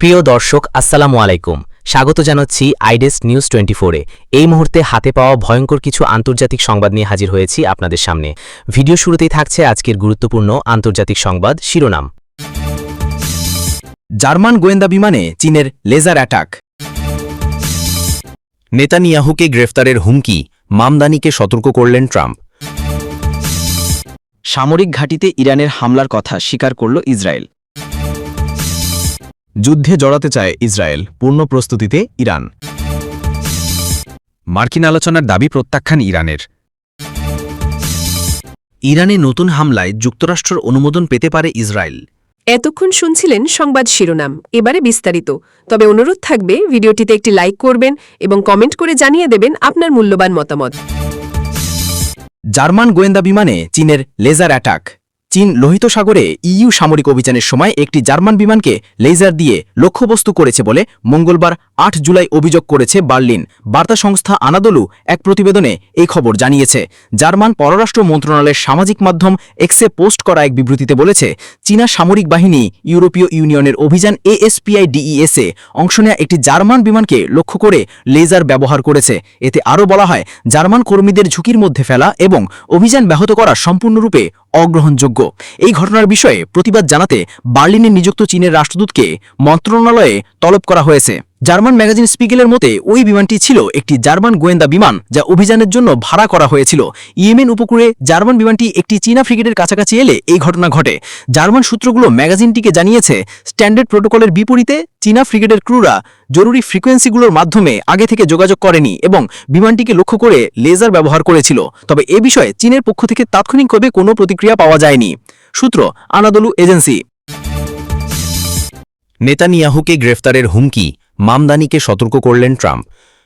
প্রিয় দর্শক, আসসালামু আলাইকুম। স্বাগত জানাচ্ছি আইডেস নিউজ টোয়েন্টি ফোরে এই মুহূর্তে হাতে পাওয়া ভয়ঙ্কর কিছু আন্তর্জাতিক সংবাদ নিয়ে হাজির হয়েছি আপনাদের সামনে। ভিডিও শুরুতেই থাকছে আজকের গুরুত্বপূর্ণ আন্তর্জাতিক সংবাদ শিরোনাম। জার্মান গোয়েন্দা বিমানে চীনের লেজার অ্যাটাক। নেতানিয়াহুকে গ্রেফতারের হুমকি, মামদানিকে সতর্ক করলেন ট্রাম্প। সামরিক ঘাঁটিতে ইরানের হামলার কথা স্বীকার করল ইসরায়েল। যুদ্ধে জড়াতে চায় ইসরায়েল পূর্ণ প্রস্তুতিতে ইরান। মার্কিন আলোচনার দাবি প্রত্যাখ্যান ইরানের। ইরানে নতুন হামলায় যুক্তরাষ্ট্রের অনুমোদন পেতে পারে ইসরায়েল। এতক্ষণ শুনছিলেন সংবাদ শিরোনাম এবারে বিস্তারিত। তবে অনুরোধ থাকবে ভিডিওটিতে একটি লাইক করবেন এবং কমেন্ট করে জানিয়ে দেবেন আপনার মূল্যবান মতামত। জার্মান গোয়েন্দা বিমানে চীনের লেজার অ্যাটাক। চীন লোহিত সাগরে ইইউ সামরিক অভিযানের সময় একটি জার্মান বিমানকে লেজার দিয়ে লক্ষ্যবস্তু করেছে বলে মঙ্গলবার আট জুলাই অভিযোগ করেছে বার্লিন। বার্তা সংস্থা আনাদলু এক প্রতিবেদনে এই খবর জানিয়েছে। জার্মান পররাষ্ট্র মন্ত্রণালয়ের সামাজিক মাধ্যম এক্সে পোস্ট করা এক বিবৃতিতে বলেছে, চীনা সামরিক বাহিনী ইউরোপীয় ইউনিয়নের অভিযান এএসপিআই ডিইএসএ অংশ নেওয়া একটি জার্মান বিমানকে লক্ষ্য করে লেজার ব্যবহার করেছে। এতে আরও বলা হয়, জার্মান কর্মীদের ঝুঁকির মধ্যে ফেলা এবং অভিযান ব্যাহত করা সম্পূর্ণরূপে অগ্রহণযোগ্য। এই ঘটনার বিষয়ে প্রতিবাদ জানাতে বার্লিনে নিযুক্ত চীনের রাষ্ট্রদূতকে মন্ত্রণালয়ে তলব করা হয়েছে। জার্মান ম্যাগাজিন স্পিগেলের মতে, ওই বিমানটি ছিল একটি জার্মান গোয়েন্দা বিমান যা অভিযানের জন্য ভাড়া করা হয়েছিল। ইয়েমেন উপকূলে জার্মান বিমানটি একটি চীনা ফ্রিগেটের কাছাকাছি এলে এই ঘটনা ঘটে। জার্মান সূত্রগুলো ম্যাগাজিনটিকে জানিয়েছে, স্ট্যান্ডার্ড প্রোটোকলের বিপরীতে চীনা ফ্রিগেটের ক্রুরা জরুরি ফ্রিকোয়েন্সিগুলোর মাধ্যমে আগে থেকে যোগাযোগ করেনি এবং বিমানটিকে লক্ষ্য করে লেজার ব্যবহার করেছিল। তবে এ বিষয়ে চীনের পক্ষ থেকে তাৎক্ষণিকভাবে কোনো প্রতিক্রিয়া পাওয়া যায়নি। সূত্র, আনাদলু এজেন্সি। নেতানিয়াহুকে গ্রেফতারের হুমকি মামদানিকে সতর্ক করলেন ট্রাম্প।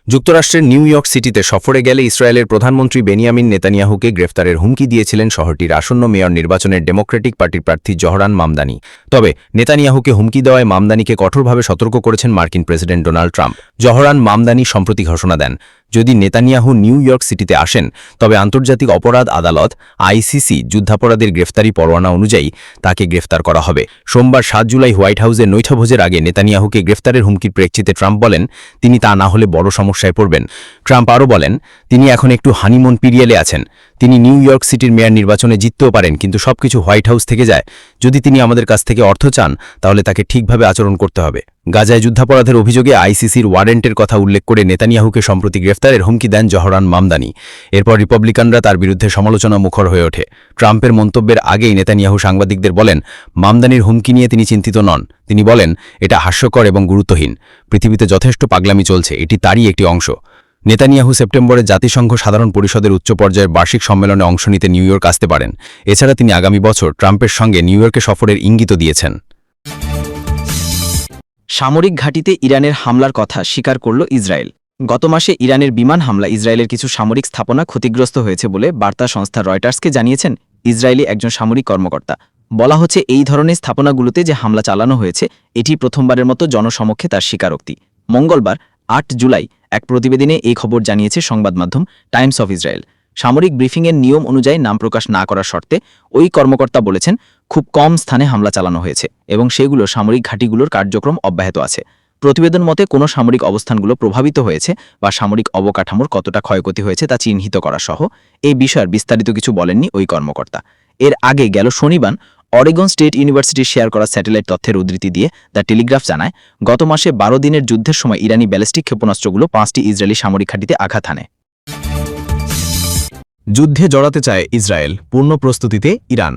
যুক্তরাষ্ট্রের নিউ ইয়র্ক সিটিতে সফরে গেলে ইসরায়েলের প্রধানমন্ত্রী বেনিয়ামিন নেতানিয়াহুকে গ্রেফতারের হুমকি দিয়েছিলেন শহরটির আসন্ন মেয়র নির্বাচনের ডেমোক্রেটিক পার্টির প্রার্থী জহরান মামদানি। তবে নেতানিয়াহুকে হুমকি দেওয়ায় মামদানিকে কঠোরভাবে সতর্ক করেছেন মার্কিন president Donald Trump. Zohran Mamdani সম্প্রতি ঘোষণা দেন যদি নেতানিয়াহু নিউ ইয়র্ক সিটিতে আসেন, তবে আন্তর্জাতিক অপরাধ আদালত, আইসিসি, যুদ্ধাপরাধের গ্রেফতারি পরোয়ানা অনুযায়ী তাকে গ্রেফতার করা হবে। সোমবার সাত জুলাই হোয়াইট হাউসে নৈঠভোজের আগে নেতানিয়াহুকে গ্রেফতারের হুমকির প্রেক্ষিতে ট্রাম্প বলেন, তিনি তা না হলে বড় সমস্যায় পড়বেন। ট্রাম্প আরও বলেন তিনি এখন একটু হানিমুন পিরিয়লে আছেন। তিনি নিউ ইয়র্ক সিটির মেয়র নির্বাচনে জিততেও পারেন, কিন্তু সবকিছু হোয়াইট হাউস থেকে যায়। যদি তিনি আমাদের কাছ থেকে অর্থ চান, তাহলে তাকে ঠিকভাবে আচরণ করতে হবে। গাজায় যুদ্ধাপরাধের অভিযোগে আইসিসির ওয়ারেন্টের কথা উল্লেখ করে নেতানিয়াহুকে সম্প্রতি গ্রেফতারের হুমকি দেন জহরান মামদানি। এরপর রিপাবলিকানরা তার বিরুদ্ধে সমালোচনা মুখর হয়ে ওঠে। ট্রাম্পের মন্তব্যের আগেই নেতানিয়াহু সাংবাদিকদের বলেন, মামদানির হুমকি নিয়ে তিনি চিন্তিত নন। তিনি বলেন, এটা হাস্যকর এবং গুরুত্বহীন। পৃথিবীতে যথেষ্ট পাগলামি চলছে, এটি তারই একটি অংশ। নেতানিয়াহু সেপ্টেম্বরে জাতিসংঘ সাধারণ পরিষদের উচ্চ পর্যায়ের বার্ষিক সম্মেলনে অংশ নিতে নিউ ইয়র্ক আসতে পারেন। এছাড়া তিনি আগামী বছর ট্রাম্পের সঙ্গে নিউ ইয়র্কে সফরের ইঙ্গিত দিয়েছেন। সামরিক ঘাঁটিতে ইরানের হামলার কথা স্বীকার করল ইসরায়েল। গত মাসে ইরানের বিমান হামলা ইসরায়েলের কিছু সামরিক স্থাপনা ক্ষতিগ্রস্ত হয়েছে বলে বার্তা সংস্থা রয়টার্সকে জানিয়েছেন ইসরায়েলি একজন সামরিক কর্মকর্তা। বলা হচ্ছে এই ধরনের স্থাপনাগুলোতে যে হামলা চালানো হয়েছে, এটি প্রথমবারের মতো জনসমক্ষে তার স্বীকারোক্তি। মঙ্গলবার আট জুলাই এক প্রতিবেদনে এই খবর জানিয়েছে সংবাদ মাধ্যম টাইমস অফ ইসরায়েল। সামরিক ব্রিফিংয়ের নিয়ম অনুযায়ী নাম প্রকাশ না করার শর্তে ওই কর্মকর্তা বলেছেন, খুব কম স্থানে হামলা চালানো হয়েছে এবং সেগুলো সামরিক ঘাঁটিগুলোর কার্যক্রম অব্যাহত আছে। প্রতিবেদন মতে, কোনো সামরিক অবস্থানগুলো প্রভাবিত হয়েছে বা সামরিক অবকাঠামোর কতটা ক্ষয়ক্ষতি হয়েছে তা চিহ্নিত করা সহ এই বিষয়ের বিস্তারিত কিছু বলেননি ওই কর্মকর্তা। এর আগে গেল শনিবার অরেগন স্টেট ইউনিভার্সিটির শেয়ার করা স্যাটেলাইট তথ্যের উদ্ধৃতি দিয়ে দ্য টেলিগ্রাফ জানায়, গত মাসে বারো দিনের যুদ্ধের সময় ইরানি ব্যালিস্টিক ক্ষেপণাস্ত্রগুলো পাঁচটি ইসরায়েলি সামরিক ঘাঁটিতে আঘাত হানে। যুদ্ধে জড়াতে চায় ইসরায়েল, পূর্ণ প্রস্তুতিতে ইরান।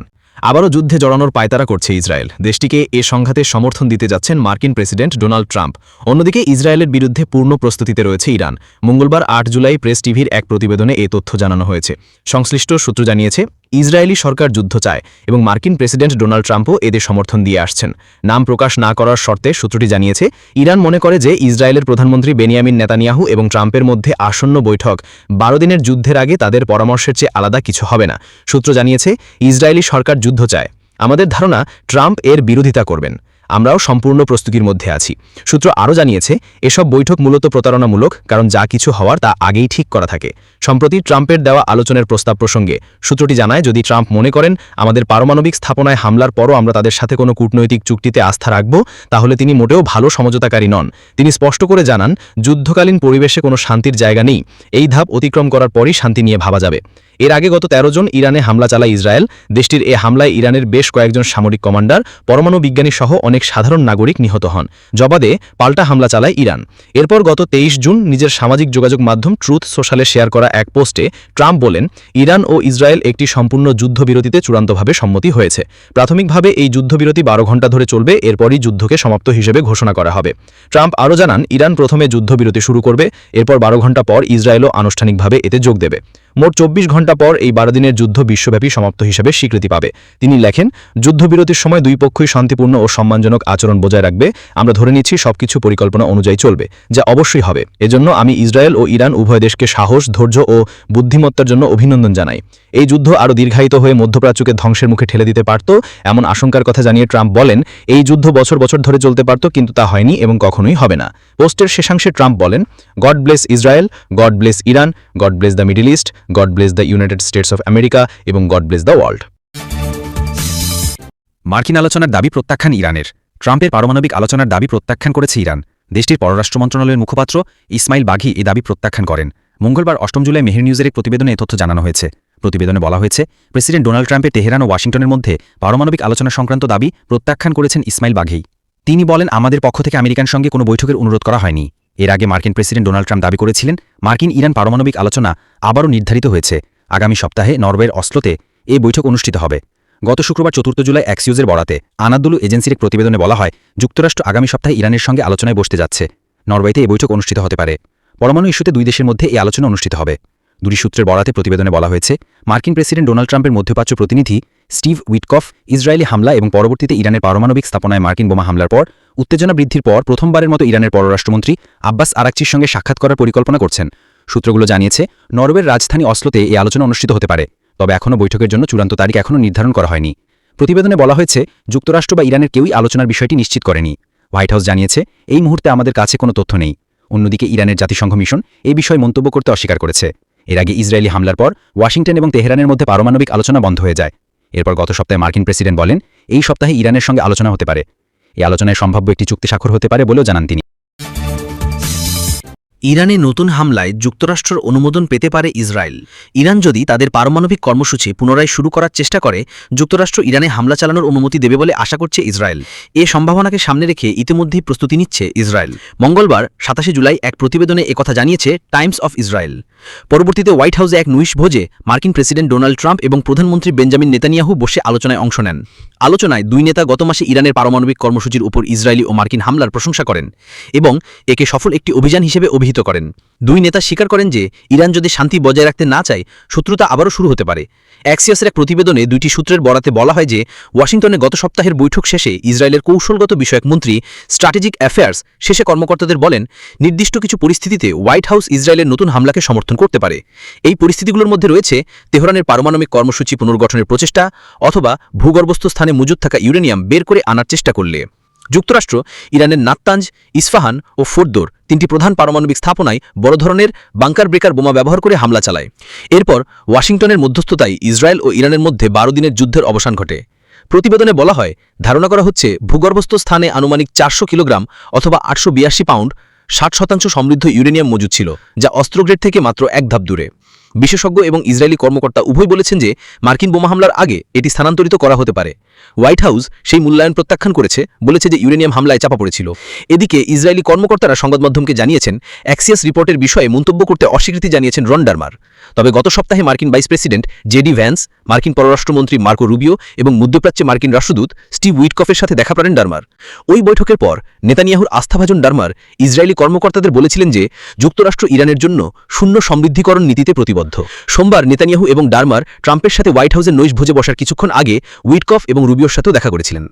আবারও যুদ্ধে জড়ানোর পায়তারা করছে ইসরায়েল। দেশটিকে এ সংঘাতে সমর্থন দিতে যাচ্ছেন মার্কিন প্রেসিডেন্ট ডোনাল্ড ট্রাম্প। অন্যদিকে ইসরায়েলের বিরুদ্ধে পূর্ণ প্রস্তুতিতে রয়েছে ইরান। মঙ্গলবার আট জুলাই প্রেস টিভির এক প্রতিবেদনে এ তথ্য জানানো হয়েছে। সংশ্লিষ্ট সূত্র জানিয়েছে ইসরায়েলি সরকার যুদ্ধ চায় এবং মার্কিন প্রেসিডেন্ট ডোনাল্ড ট্রাম্পও এদের সমর্থন দিয়ে আসছেন। নাম প্রকাশ না করার শর্তে সূত্রটি জানিয়েছে, ইরান মনে করে যে ইসরায়েলের প্রধানমন্ত্রী বেনিয়ামিন নেতানিয়াহু এবং ট্রাম্পের মধ্যে আসন্ন বৈঠক বারো দিনের যুদ্ধের আগে তাদের পরামর্শের চেয়ে আলাদা কিছু হবে না। সূত্র জানিয়েছে, ইসরায়েলি সরকার যুদ্ধ চায়। আমাদের ধারণা, ট্রাম্প এর বিরোধিতা করবেন। আমরাও সম্পূর্ণ প্রস্তুতির মধ্যে আছি। সূত্র আরও জানিয়েছে, এসব বৈঠক মূলত প্রতারণামূলক, কারণ যা কিছু হওয়ার তা আগেই ঠিক করা থাকে। সম্প্রতি ট্রাম্পের দেওয়া আলোচনার প্রস্তাব প্রসঙ্গে সূত্রটি জানায়, যদি ট্রাম্প মনে করেন আমাদের পারমাণবিক স্থাপনায় হামলার পরও আমরা তাদের সাথে কোনো কূটনৈতিক চুক্তিতে আস্থা রাখব, তাহলে তিনি মোটেও ভালো সমঝোতাকারী নন। তিনি স্পষ্ট করে জানান, যুদ্ধকালীন পরিবেশে কোনো শান্তির জায়গা নেই। এই ধাপ অতিক্রম করার পরই শান্তি নিয়ে ভাবা যাবে। এর আগে গত ১৩ জন ইরানে হামলা চালায় ইসরায়েল। দেশটির এ হামলায় ইরানের বেশ কয়েকজন সামরিক কমান্ডার, পরমাণু বিজ্ঞানী সহ অনেক সাধারণ নাগরিক নিহত হন। জবাদে পাল্টা হামলা চালায় ইরান। এরপর গত তেইশ জুন নিজের সামাজিক যোগাযোগ মাধ্যম ট্রুথ সোশ্যালে শেয়ার করা এক পোস্টে ট্রাম্প বলেন, ইরান ও ইসরায়েল একটি সম্পূর্ণ যুদ্ধবিরতিতে চূড়ান্তভাবে সম্মতি হয়েছে। প্রাথমিকভাবে এই যুদ্ধবিরতি বারো ঘণ্টা ধরে চলবে, এরপরই যুদ্ধকে সমাপ্ত হিসেবে ঘোষণা করা হবে। ট্রাম্প আরও জানান, ইরান প্রথমে যুদ্ধবিরতি শুরু করবে, এরপর বারো ঘণ্টা পর ইসরায়েলও আনুষ্ঠানিকভাবে এতে যোগ দেবে। মোট চব্বিশ ঘণ্টা পর এই বারো দিনের যুদ্ধ বিশ্বব্যাপী সমাপ্ত হিসেবে স্বীকৃতি পাবে। তিনি লেখেন, যুদ্ধবিরতির সময় দুই পক্ষই শান্তিপূর্ণ ও সম্মানজনক আচরণ বজায় রাখবে। আমরা ধরে নিচ্ছি সবকিছু পরিকল্পনা অনুযায়ী চলবে, যা অবশ্যই হবে। এজন্য আমি ইসরায়েল ও ইরান উভয় দেশকে সাহস, ধৈর্য ও বুদ্ধিমত্তার জন্য অভিনন্দন জানাই। এই যুদ্ধ আরও দীর্ঘায়িত হয়ে মধ্যপ্রাচ্যকে ধ্বংসের মুখে ঠেলে দিতে পারত, এমন আশঙ্কার কথা জানিয়ে ট্রাম্প বলেন, এই যুদ্ধ বছর বছর ধরে চলতে পারত, কিন্তু তা হয়নি এবং কখনোই হবে না। পোস্টের শেষাংশে ট্রাম্প বলেন God bless Israel God bless Iran God bless the Middle East God bless the United States of America এবং গড ব্লেস দ্য ওয়ার্ল্ড মার্কিন আলোচনার দাবি প্রত্যাখ্যান ইরানের। ট্রাম্পের পারমাণবিক আলোচনার দাবি প্রত্যাখ্যান করেছে ইরান। দেশটির পররাষ্ট্র মন্ত্রণালয়ের মুখপাত্র ইসমাইল বাঘি এই দাবি প্রত্যাখ্যান করেন। মঙ্গলবার অষ্টম জুলাই মেহের নিউজের এক প্রতিবেদনে এ তথ্য জানানো হয়েছে। প্রতিবেদনে বলা হয়েছে, প্রেসিডেন্ট ডোনাল্ড ট্রাম্পের তেহরান ও ওয়াশিংটনের মধ্যে পারমাণবিক আলোচনা সংক্রান্ত দাবি প্রত্যাখ্যান করেছেন ইসমাইল বাঘেই। তিনি বলেন, আমাদের পক্ষ থেকে আমেরিকান সঙ্গে কোনো বৈঠকের অনুরোধ করা হয়নি। এর আগে মার্কিন প্রেসিডেন্ট ডোনাল্ড ট্রাম্প দাবি করেছিলেন, মার্কিন ইরান পারমাণবিক আলোচনা আবারও নির্ধারিত হয়েছে। আগামী সপ্তাহে নরওয়ের অস্লোতে এই বৈঠক অনুষ্ঠিত হবে। গত শুক্রবার চতুর্থ জুলাই অ্যাক্সিউজের বরাতে আনাদুলু এজেন্সির এক প্রতিবেদনে বলা হয়, যুক্তরাষ্ট্র আগামী সপ্তাহে ইরানের সঙ্গে আলোচনায় বসতে যাচ্ছে। নরওয়েতে এই বৈঠক অনুষ্ঠিত হতে পারে। পরমাণু ইস্যুতে দুই দেশের মধ্যে এই আলোচনা অনুষ্ঠিত হবে। দুটি সূত্রের বরাতে প্রতিবেদনে বলা হয়েছে, মার্কিন প্রেসিডেন্ট ডোনাল্ড ট্রাম্পের মধ্যপ্রাচ্য প্রতিনিধি স্টিভ উইটকফ ইসরায়েলি হামলা এবং পরবর্তীতে ইরানের পারমাণবিক স্থাপনায় মার্কিন বোমা হামলার পর উত্তেজনা বৃদ্ধির পর প্রথমবারের মতো ইরানের পররাষ্ট্রমন্ত্রী আব্বাস আরাকচির সঙ্গে সাক্ষাৎ করার পরিকল্পনা করছেন। সূত্রগুলো জানিয়েছে, নরওয়ের রাজধানী অসলোতে এই আলোচনা অনুষ্ঠিত হতে পারে, তবে এখনও বৈঠকের জন্য চূড়ান্ত তারিখ এখনও নির্ধারণ করা হয়নি। প্রতিবেদনে বলা হয়েছে, যুক্তরাষ্ট্র বা ইরানের কেউই আলোচনার বিষয়টি নিশ্চিত করেনি। হোয়াইট হাউস জানিয়েছে, এই মুহূর্তে আমাদের কাছে কোনো তথ্য নেই। অন্যদিকে ইরানের জাতিসংঘ মিশন এই বিষয়ে মন্তব্য করতে অস্বীকার করেছে। এর আগে ইসরায়েলি হামলার পর ওয়াশিংটন এবং তেহরানের মধ্যে পারমাণবিক আলোচনা বন্ধ হয়ে যায়। এরপর গত সপ্তাহে মার্কিন প্রেসিডেন্ট বলেন, এই সপ্তাহে ইরানের সঙ্গে আলোচনা হতে পারে। এই আলোচনায় সম্ভাব্য একটি চুক্তি স্বাক্ষর হতে পারে বলেও জানান তিনি। ইরানে নতুন হামলায় যুক্তরাষ্ট্রের অনুমোদন পেতে পারে ইসরায়েল। ইরান যদি তাদের পারমাণবিক কর্মসূচি পুনরায় শুরু করার চেষ্টা করে, যুক্তরাষ্ট্র ইরানে হামলা চালানোর অনুমতি দেবে বলে আশা করছে ইসরায়েল। এ সম্ভাবনাকে সামনে রেখে ইতিমধ্যেই প্রস্তুতি নিচ্ছে ইসরায়েল। মঙ্গলবার, সাতাশে জুলাই এক প্রতিবেদনে একথা জানিয়েছে টাইমস অফ ইসরায়েল। পরবর্তীতে হোয়াইট হাউসে এক নুইশ ভোজে মার্কিন প্রেসিডেন্ট ডোনাল্ড ট্রাম্প এবং প্রধানমন্ত্রী বেঞ্জামিন নেতানিয়াহু বসে আলোচনায় অংশ নেন। আলোচনায় দুই নেতা গত মাসে ইরানের পারমাণবিক কর্মসূচির উপর ইসরায়েলি ও মার্কিন হামলার প্রশংসা করেন এবং একে সফল একটি অভিযান হিসেবে অভিহিত করেন। দুই নেতা স্বীকার করেন যে, ইরান যদি শান্তি বজায় রাখতে না চায়, শত্রুতা আবারও শুরু হতে পারে। অ্যাক্সিয়াসের এক প্রতিবেদনে দুইটি সূত্রের বরাতে বলা হয় যে, ওয়াশিংটনে গত সপ্তাহের বৈঠক শেষে ইসরায়েলের কৌশলগত বিষয়ক মন্ত্রী, স্ট্র্যাটেজিক অ্যাফেয়ার্স, শেষে কর্মকর্তাদের বলেন, নির্দিষ্ট কিছু পরিস্থিতিতে হোয়াইট হাউস ইসরায়েলের নতুন হামলাকে সমর্থন করতে পারে। এই পরিস্থিতিগুলোর মধ্যে রয়েছে তেহরানের পারমাণবিক কর্মসূচি পুনর্গঠনের প্রচেষ্টা অথবা ভূগর্ভস্থ স্থানে মজুদ থাকা ইউরেনিয়াম বের করে আনার চেষ্টা করলে। যুক্তরাষ্ট্র, ইরানের নাত্তাঞ্জ, ইস্ফাহান ও ফোর্দোর তিনটি প্রধান পারমাণবিক স্থাপনায় বড় ধরনের বাংকার ব্রেকার বোমা ব্যবহার করে হামলা চালায়। এরপর ওয়াশিংটনের মধ্যস্থতায় ইসরায়েল ও ইরানের মধ্যে বারো দিনের যুদ্ধের অবসান ঘটে। প্রতিবেদনে বলা হয়, ধারণা করা হচ্ছে ভূগর্ভস্থ স্থানে আনুমানিক চারশো কিলোগ্রাম অথবা আটশো পাউন্ড ষাট শতাংশ সমৃদ্ধ ইউরেনিয়াম মজুদ ছিল, যা অস্ত্রগ্রেড থেকে মাত্র এক ধাপ দূরে। বিশেষজ্ঞ এবং ইসরায়েলি কর্মকর্তা উভয় বলেছেন যে মার্কিন বোমা হামলার আগে এটি স্থানান্তরিত করা হতে পারে। হোয়াইট হাউস সেই মূল্যায়ন প্রত্যাখ্যান করেছে, বলেছে যে ইউরেনিয়াম হামলায় চাপা পড়েছিল। এদিকে ইসরায়েলি কর্মকর্তারা সংবাদমাধ্যমকে জানিয়েছেন, অ্যাক্সিয়াস রিপোর্টের বিষয়ে মন্তব্য করতে অস্বীকৃতি জানিয়েছেন রন ডারমার। তবে গত সপ্তাহে মার্কিন ভাইস প্রেসিডেন্ট জেডি ভ্যান্স, মার্কিন পররাষ্ট্রমন্ত্রী মার্কো রুবিও এবং মধ্যপ্রাচ্যে মার্কিন রাষ্ট্রদূত স্টিভ উইটকফের সাথে দেখা করেন ডারমার। ওই বৈঠকের পর নেতানিয়াহুর আস্থাভাজন ডারমার ইসরায়েলি কর্মকর্তাদের বলেছিলেন যে যুক্তরাষ্ট্র ইরানের জন্য শূন্য সমৃদ্ধিকরণ নীতিতে প্রতিবদ্ধ। সোমবার নেতানিয়াহু এবং ডারমার ট্রাম্পের সাথে হোয়াইট হাউসের নৈশ ভোজে বসার কিছুক্ষণ আগে উইটকফ এবং রুবিওর সাথেও দেখা করেছিলেন।